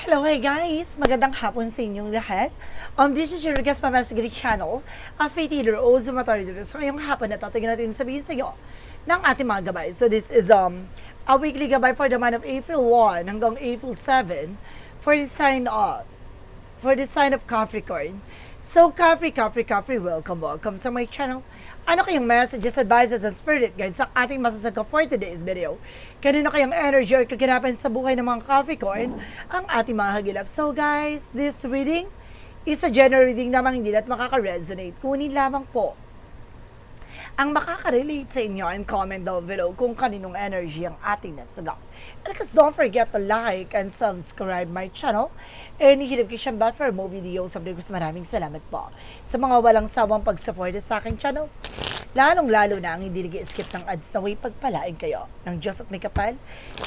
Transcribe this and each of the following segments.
Hello, hey guys! Magandang hapon sa inyong lahat. Um, this is your guest Mamasigri channel, a faith healer o Zumatoridor. So, ngayong hapon na to, tingnan natin sabihin sa iyo ng ating mga gabay. So, this is um a weekly gabay for the month of April 1 hanggang April 7 for the sign of for the sign of Capricorn. So, Capri, Capri, Capri, welcome, welcome sa my channel. Ano kayong messages, advices, and spirit guides sa ating masasagot for today's video? Kanino kayang energy or kaganapan sa buhay ng mga Capricorn ang ating mga hagilap? So guys, this reading is a general reading namang hindi lahat makaka-resonate. Kunin lamang po ang makaka-relate sa inyo and comment down below kung kaninong energy ang ating nasagot. And because don't forget to like and subscribe my channel and kayo siyang bell for more videos. Sabi ko maraming salamat po sa mga walang sawang pag-support sa aking channel. Lalong-lalo na ang hindi nag-skip ng ads na way pagpalain kayo ng Diyos at may kapal.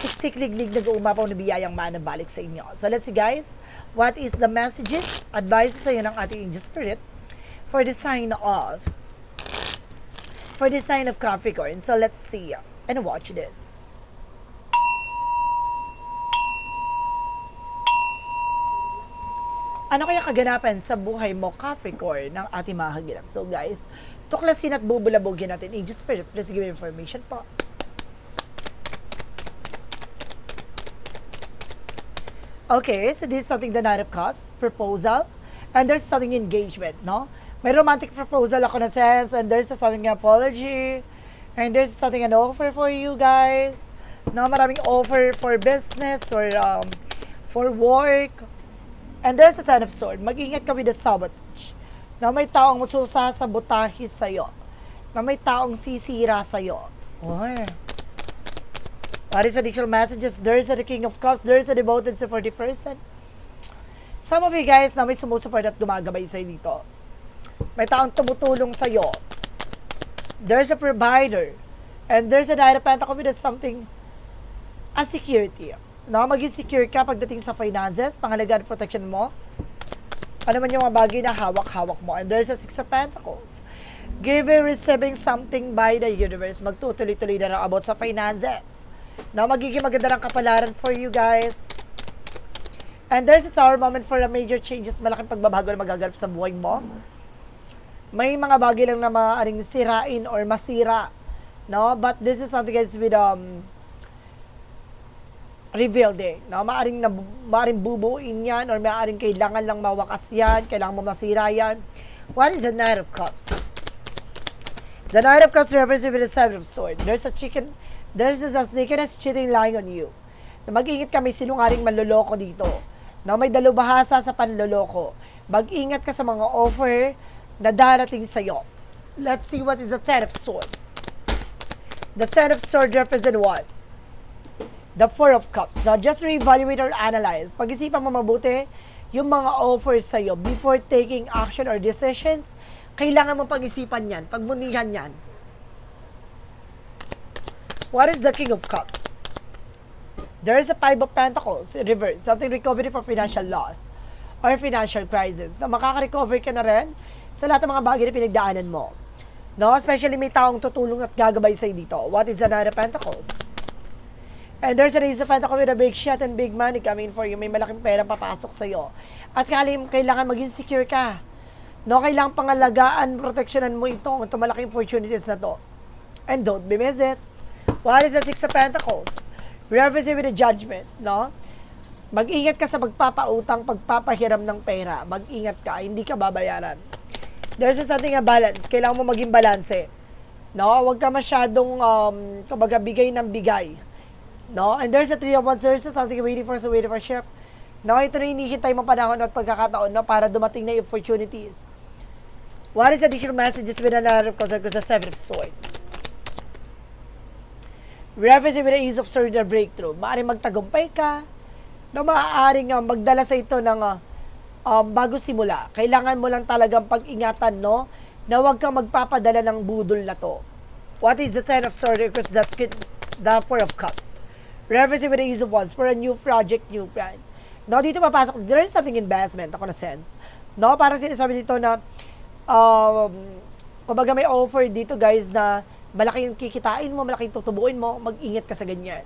Siksik-liglig nag-uumapaw na biyayang manabalik sa inyo. So let's see guys, what is the messages, advice sa iyo ng ating angel spirit for the sign of for the sign of Capricorn. So let's see and watch this. Ano kaya kaganapan sa buhay mo, Capricorn, ng ating mga hagilap? So guys, tuklasin at bubulabogin natin. Angel Spirit, please give information po. Okay, so this is something the Knight of Cups, proposal, and there's something engagement, no? May romantic proposal ako na sense, and there's something apology, and there's something an offer for you guys. No, maraming offer for business or um, for work. And there's a Ten of Sword. Mag-ingat ka with the sabotage. Na may taong masusasabotahe sa'yo. Na may taong sisira sa'yo. Or, what is additional messages? There's a the King of Cups. There's a devoted sa 40 person. Some of you guys na may sumusuport at gumagabay sa'yo dito. May taong tumutulong sa'yo. There's a provider. And there's a of Pentacles with something as security. No, maging secure ka pagdating sa finances, pangalagaan protection mo. Ano man yung mga bagay na hawak-hawak mo. And there's a Six of Pentacles. Giving, receiving something by the universe. Magtutuloy-tuloy na lang about sa finances. No, magiging maganda ng kapalaran for you guys. And there's a tower moment for a major changes, malaking pagbabago na magaganap sa buhay mo. May mga bagay lang na maaaring sirain or masira. No? But this is something guys with um, revealed eh. No? Maaring, na, maaring bubuin yan or maaring kailangan lang mawakas yan, kailangan mo masira yan. What is the Knight of Cups? The Knight of Cups represents with the Seven of Swords. There's a chicken, there's a sneakiness cheating lying on you. Na mag-ingat ka, may sinungaling manloloko dito. Na may dalubhasa sa panloloko. Mag-ingat ka sa mga offer na darating sa'yo. Let's see what is the Ten of Swords. The Ten of Swords represent what? The Four of Cups. Now, just reevaluate or analyze. Pag-isipan mo mabuti yung mga offers sa'yo before taking action or decisions. Kailangan mo pag-isipan yan, pagmunihan yan. What is the King of Cups? There is a Five of Pentacles in reverse. Something recovery for financial loss or financial crisis. Na makaka-recover ka na rin sa lahat ng mga bagay na pinagdaanan mo. No? Especially may taong tutulong at gagabay sa'yo dito. What is the Nine of Pentacles? And there's a Race of Pentacles with a big shot and big money coming for you. May malaking pera papasok sa'yo. At kailangan, kailangan maging secure ka. No, kailangan pangalagaan, proteksyonan mo ito, ito malaking opportunities na to. And don't be miss it. What is the Six of Pentacles? Represent with the judgment, no? Mag-ingat ka sa pagpapautang, pagpapahiram ng pera. Mag-ingat ka, hindi ka babayaran. There's a something a balance. Kailangan mo maging balanse. No? Huwag ka masyadong, um, kumbaga, bigay ng bigay. No? And there's a three of wands. There's a something waiting for, so waiting for ship. No? Ito na hinihintay mo panahon at pagkakataon no? para dumating na opportunities. What is additional messages with another concern ko sa Seven of Swords? Reference with the ease of surrender breakthrough. Maaaring magtagumpay ka, na maaaring uh, magdala sa ito ng uh, um, bago simula. Kailangan mo lang talagang pag-ingatan, no? Na huwag kang magpapadala ng budol na to. What is the Ten of Swords? Because that the Four of Cups. Reference with the ease of wands for a new project, new plan. No, dito papasok, there is something investment, ako na sense. No, parang sinasabi dito na, um, kumbaga may offer dito guys na malaking kikitain mo, malaking tutubuin mo, mag-ingat ka sa ganyan.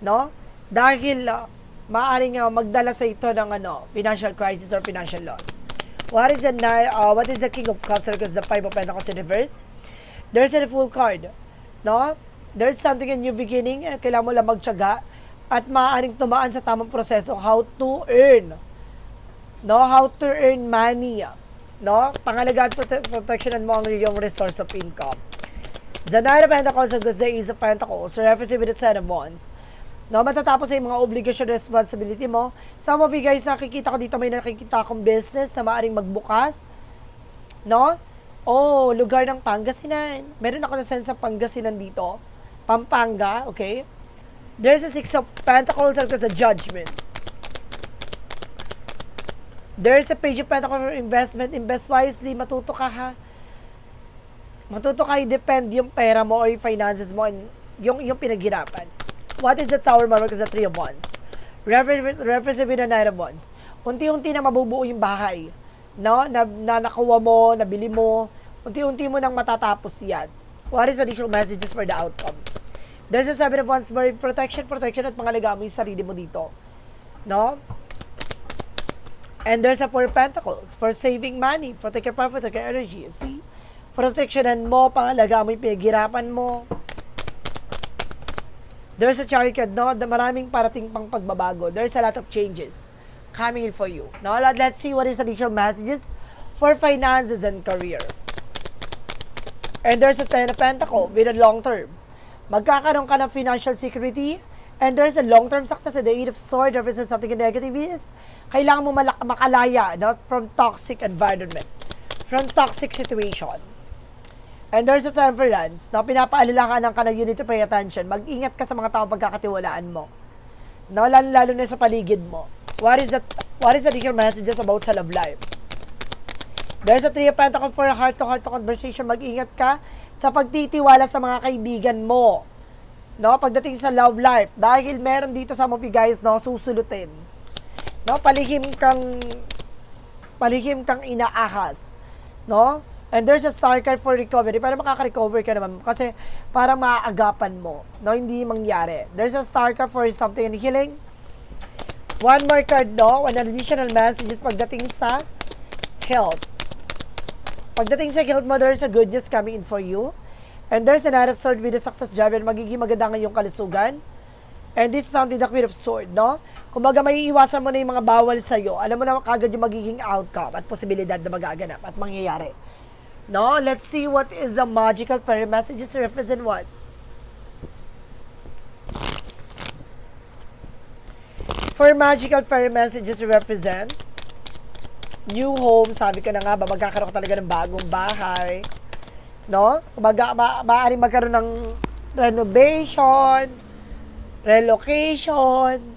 No? Dahil uh, maaaring uh, magdala sa ito ng ano, financial crisis or financial loss. What is the uh, what is the King of Cups because the Five of Pentacles in reverse? There's a full card. No? There's something in new beginning. Eh, kailangan mo lang magtyaga at maaaring tumaan sa tamang proseso how to earn. No? How to earn money. No? Pangalagaan prote- protectionan mo ang iyong resource of income. The Knight of Pentacles and the Ace of Pentacles, referencing with the Ten of Wands. No, matatapos sa mga obligation responsibility mo. Some of you guys, nakikita ko dito, may nakikita akong business na maaaring magbukas. No? Oh, lugar ng Pangasinan. Meron ako na sense sa Pangasinan dito. Pampanga, okay? There's a Six of Pentacles and the Judgment. There's a Page of Pentacles for investment. Invest wisely. Matuto ka ha. Matuto ka i-depend yung pera mo or yung finances mo and yung, yung pinaghirapan. What is the Tower Mark? Because the Three of Wands. Reference reference with the Nine of Wands. Unti-unti na mabubuo yung bahay. No? Na, na nakuha mo, nabili mo. Unti-unti mo nang matatapos yan. What is additional messages for the outcome? There's a Seven of Wands for protection, protection at pangalaga mo yung sarili mo dito. No? And there's a Four Pentacles for saving money, protect your profit, protect your energy. See? Protectionan mo, pangalaga mo yung pinaghirapan mo. There's a chariot card, no? Maraming parating pang pagbabago. There's a lot of changes coming in for you. Now, let- let's see what is additional messages for finances and career. And there's a Ten of Pentacle with a long term. Magkakaroon ka ng financial security and there's a long-term success and the Eight of Swords represents something negative is kailangan mo malak- makalaya no? from toxic environment, from toxic situation. And there's a temperance na pinapaalalahanan ka na you need to pay attention. Mag-ingat ka sa mga tao pagkakatiwalaan mo. No, lalo, lalo na sa paligid mo. What is that? What is the deeper messages about sa love life? There's a three of pentacles for a heart-to-heart conversation. Mag-ingat ka sa pagtitiwala sa mga kaibigan mo. No, pagdating sa love life. Dahil meron dito sa mga guys, no, susulutin. No, palihim kang palihim kang inaahas. No? And there's a star card for recovery. Para makaka-recover ka naman. Kasi para maaagapan mo. No? Hindi mangyari. There's a star card for something in healing. One more card, no? One additional messages pagdating sa health. Pagdating sa health mo, there's a good news coming in for you. And there's an of sword with a success and magiging maganda ang iyong kalusugan. And this is something the Queen of Sword, no? Kumbaga, may iwasan mo na yung mga bawal sa'yo. Alam mo na kagad yung magiging outcome at posibilidad na magaganap at mangyayari. No? Let's see what is the magical fairy messages represent what? For magical fairy messages represent new home, sabi ko na nga ba, magkakaroon ka talaga ng bagong bahay. No? Kumbaga, ma maaaring magkaroon ng renovation, relocation,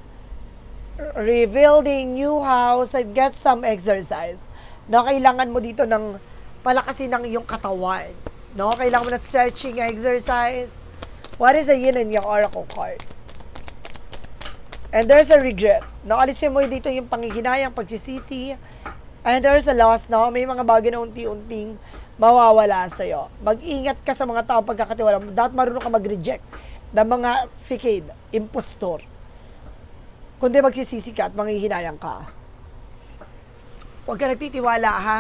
rebuilding new house, and get some exercise. No, kailangan mo dito ng palakasin ng iyong katawan. No, kailangan mo ng stretching exercise. What is a yin and yang oracle card? And there's a regret. No, mo dito yung panghihinayang, pagsisisi. And there's a loss, no? May mga bagay na unti-unting mawawala sa'yo. Mag-ingat ka sa mga tao pagkakatiwala mo. Dapat marunong ka mag-reject ng mga facade, impostor. Kundi magsisisi ka at manghihinayang ka. Huwag ka nagtitiwala, ha?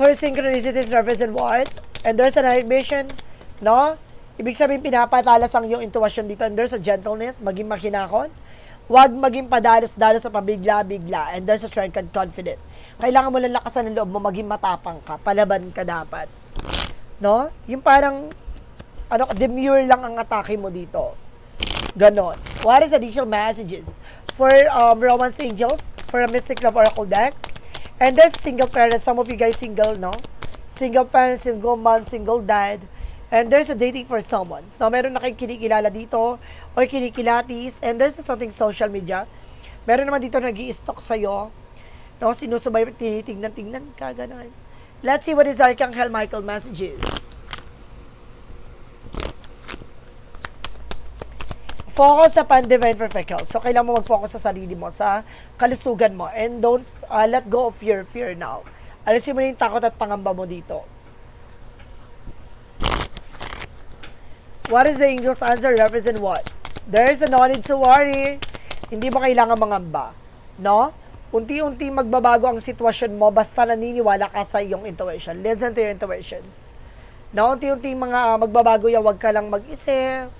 For synchronicities represent what? And there's an animation, no? Ibig sabihin, pinapatalas ang iyong intuition dito. And there's a gentleness, maging makinakon. Huwag maging padalos-dalos sa pabigla-bigla. And there's a strength and confident. Kailangan mo lang lakasan ng loob mo, maging matapang ka. Palaban ka dapat. No? Yung parang, ano, demure lang ang atake mo dito. Ganon. What is additional messages? For um, Romance Angels, for a Mystic Love Oracle deck. And there's single parent. Some of you guys single, no? Single parent, single mom, single dad. And there's a dating for someone. No, meron na kayong kinikilala dito or kinikilatis. And there's something social media. Meron naman dito nag stalk sa'yo. No, sinusubay, tinitingnan-tingnan ka, gano'n. Let's see what is Archangel Michael messages. Focus sa pan-divine perfect health. So, kailangan mo mag-focus sa sarili mo, sa kalusugan mo. And don't uh, let go of your fear now. Alisin mo na yung takot at pangamba mo dito. What is the angel's answer? Represent what? There's a no need to worry. Hindi mo kailangan mangamba. No? Unti-unti magbabago ang sitwasyon mo basta naniniwala ka sa iyong intuition. Listen to your intuitions. No? Unti-unti mga magbabago yan, wag ka lang mag-isip.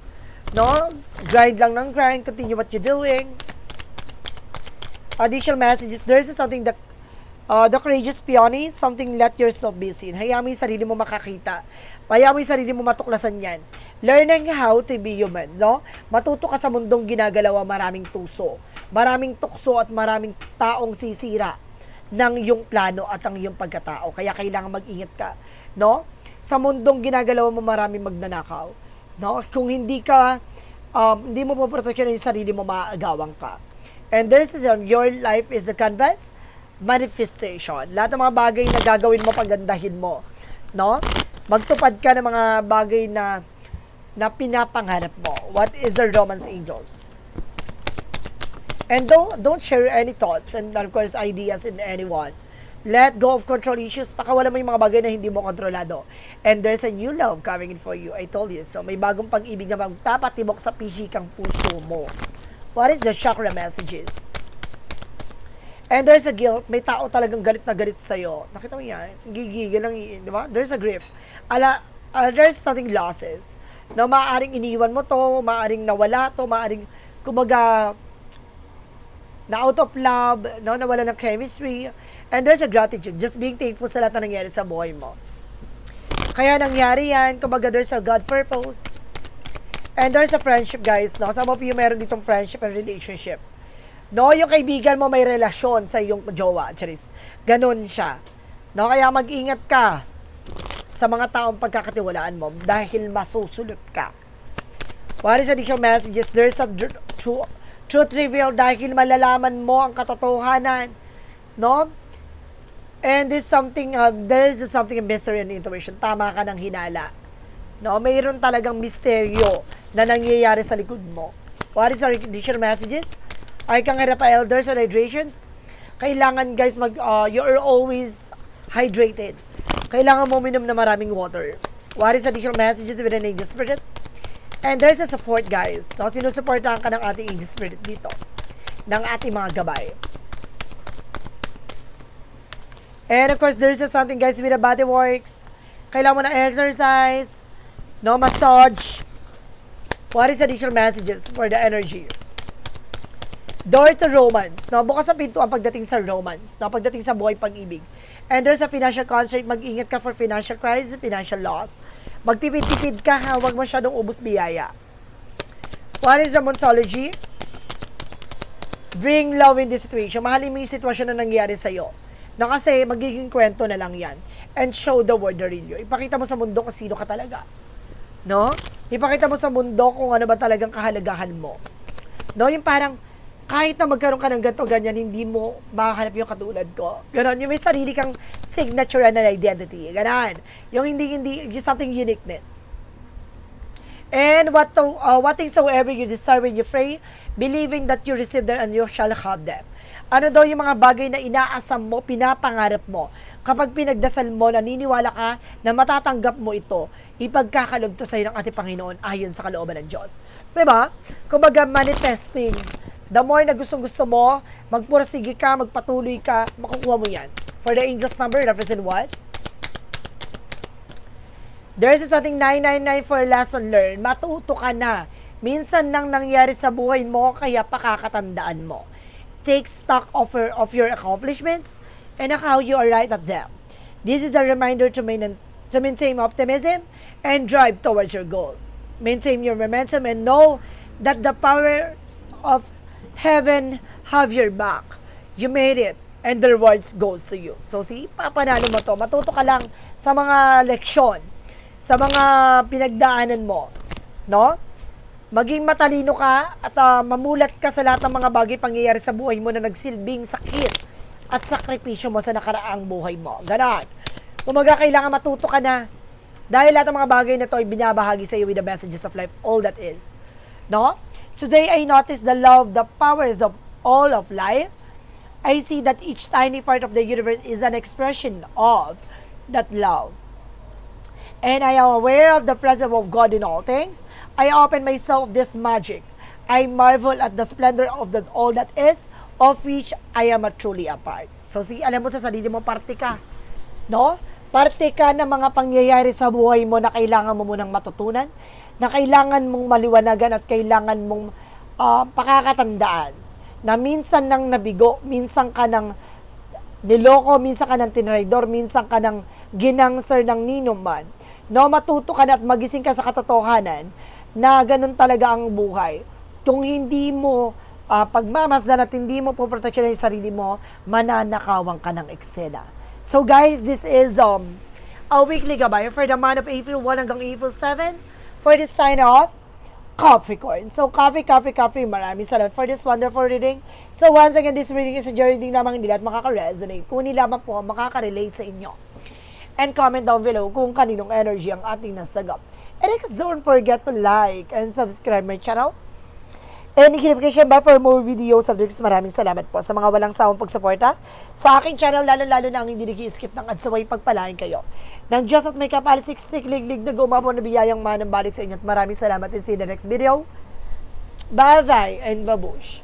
No? Grind lang ng grind. Continue what you're doing. Additional messages. There's something that Uh, the courageous peony, something let yourself be seen. Hayaan mo yung sarili mo makakita. Hayaan mo yung sarili mo matuklasan yan. Learning how to be human, no? Matuto ka sa mundong ginagalawa maraming tuso. Maraming tukso at maraming taong sisira ng iyong plano at ang iyong pagkatao. Kaya kailangan mag-ingat ka, no? Sa mundong ginagalawa mo maraming magnanakaw, no? Kung hindi ka, um, hindi mo poproteksyon yung sarili mo, maaagawang ka. And this is um, your life is a canvas manifestation. Lahat ng mga bagay na gagawin mo, pagandahin mo. No? Magtupad ka ng mga bagay na na pinapangarap mo. What is the romance angels? And don't don't share any thoughts and of course ideas in anyone. Let go of control issues. Pakawala mo yung mga bagay na hindi mo kontrolado. And there's a new love coming in for you. I told you. So may bagong pag-ibig na magtapatibok sa pihikang puso mo. What is the chakra messages? And there's a guilt, may tao talagang galit na galit sa'yo. Nakita mo yan? Gigigil lang, y- di ba? There's a grip. Ala, uh, there's something losses. No, maaaring iniwan mo to, maaaring nawala to, maaaring, kumbaga, na out of love, no, nawala ng chemistry. And there's a gratitude, just being thankful sa lahat na nangyari sa buhay mo. Kaya nangyari yan, kumbaga there's a God purpose. And there's a friendship, guys, no? Some of you meron ditong friendship and relationship. No, yung kaibigan mo may relasyon sa iyong jowa, Charis. Ganon siya. No, kaya mag-ingat ka sa mga taong pagkakatiwalaan mo dahil masusulot ka. What is additional messages? There's some true, truth reveal dahil malalaman mo ang katotohanan. No? And this something, uh, there something in mystery and intuition. Tama ka ng hinala. No, mayroon talagang misteryo na nangyayari sa likod mo. What is our additional messages? Ay kang pa elders and hydrations. Kailangan guys mag uh, you are always hydrated. Kailangan mo minom na maraming water. What is additional messages with an angel spirit? And there's a support guys. No, sinusuportahan ka ng ating angel spirit dito. Ng ating mga gabay. And of course, there's a something guys with the body works. Kailangan mo na exercise. No massage. What is additional messages for the energy? Door to romance. No, bukas ang pintuan pagdating sa romance. No, pagdating sa buhay pag-ibig. And there's a financial constraint. Mag-ingat ka for financial crisis, financial loss. Magtipid-tipid ka ha. Huwag masyadong ubos biyaya. What is the Monsology? Bring love in this situation. Mahalin mo yung sitwasyon na nangyari sa'yo. Na kasi magiging kwento na lang yan. And show the world the real you. Ipakita mo sa mundo kung sino ka talaga. No? Ipakita mo sa mundo kung ano ba talagang kahalagahan mo. No? Yung parang, kahit na magkaroon ka ng ganito, ganyan, hindi mo makahanap yung katulad ko. Ganon. Yung may sarili kang signature and identity. Ganon. Yung hindi, hindi, just something uniqueness. And what to, uh, what things soever you desire when you pray, believing that you receive them and you shall have them. Ano daw yung mga bagay na inaasam mo, pinapangarap mo. Kapag pinagdasal mo, naniniwala ka na matatanggap mo ito, ipagkakalog to sa'yo ng ating Panginoon ayon sa kalooban ng Diyos. Diba? Kumbaga, manifesting. The more na gustong gusto mo, magpursige ka, magpatuloy ka, makukuha mo yan. For the angel's number, represent what? There's something 999 for lesson learned. Matuto ka na. Minsan nang nangyari sa buhay mo, kaya pakakatandaan mo. Take stock of your, of your accomplishments and how you arrive at them. This is a reminder to, maintain, to maintain optimism and drive towards your goal. Maintain your momentum and know that the powers of heaven have your back. You made it and the rewards goes to you. So, see, papanalo mo to. Matuto ka lang sa mga leksyon, sa mga pinagdaanan mo. No? Maging matalino ka at ah, mamulat ka sa lahat ng mga bagay pangyayari sa buhay mo na nagsilbing sakit at sakripisyo mo sa nakaraang buhay mo. Ganon. Kumaga, kailangan matuto ka na dahil lahat ng mga bagay na to ay binabahagi sa iyo with the messages of life, all that is. No? Today, I notice the love, the powers of all of life. I see that each tiny part of the universe is an expression of that love. And I am aware of the presence of God in all things. I open myself this magic. I marvel at the splendor of the, all that is, of which I am a truly a part. So, sige, alam mo sa sarili mo, parte ka. No? Parte ka ng mga pangyayari sa buhay mo na kailangan mo munang matutunan, na kailangan mong maliwanagan at kailangan mong ah, pakakatandaan na minsan nang nabigo, minsan ka nang niloko, minsan ka ng tinraidor, minsan ka ng ginangster ng ninuman. No, matuto ka na at magising ka sa katotohanan na ganun talaga ang buhay. Kung hindi mo ah, pagmamasdan at hindi mo po proteksyon yung sarili mo, mananakawan ka ng eksena. So guys, this is um a weekly gabay for the month of April 1 hanggang April 7 for this sign off coffee corn. So, coffee, coffee, coffee. Maraming salamat for this wonderful reading. So, once again, this reading is a reading lamang hindi lahat makaka-resonate. Kuni lamang po makaka-relate sa inyo. And comment down below kung kaninong energy ang ating nasagap. And don't forget to like and subscribe my channel. And notification bell for more videos of this. Maraming salamat po sa mga walang sawang pagsuporta sa aking channel, lalo-lalo na ang hindi nag-skip ng adsaway pagpalain kayo. Nang Diyos at may kapalisik, sikliglig na gumapo na biyayang manang balik sa inyo at maraming salamat and see the next video. Bye-bye and babush.